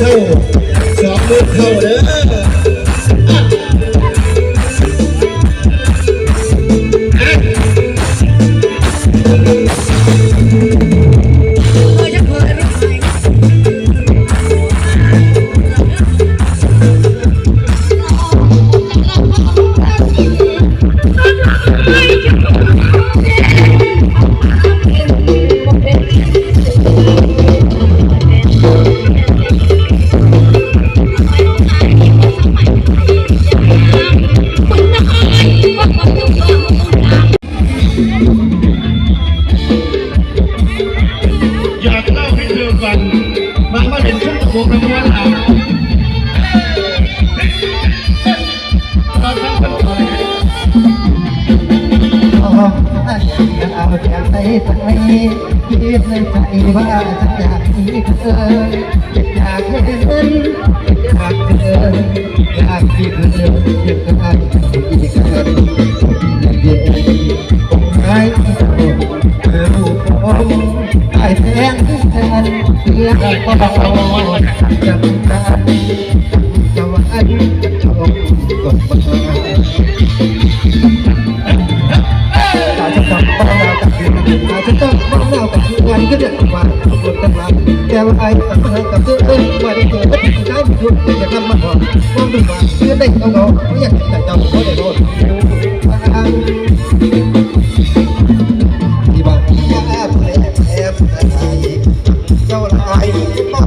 เข้าสองมือเข้าเด้อานเสียงเอาจากไปคิดในใจว่าจะอยากมีเธออยากเห็นอยากเจออยากที่เธออยากได้อีกครั้งเดียวใครจะเธอรู้ผมไอ้แทนแทนเรื่องก็เบาจะเป็นการ มาขอบคุณทั้งหแก้วไอ้ตั้งหากับเจ้าเอ้ยว่าได้เจอได้ยุดอยาะทำมาบอกมางดูว่าเพื่อได้เอาเราไม่อยากแต่จำเขาได้โดนที่บ้านแอบแอบแอบไอ้เจ้าลายมองดูว่า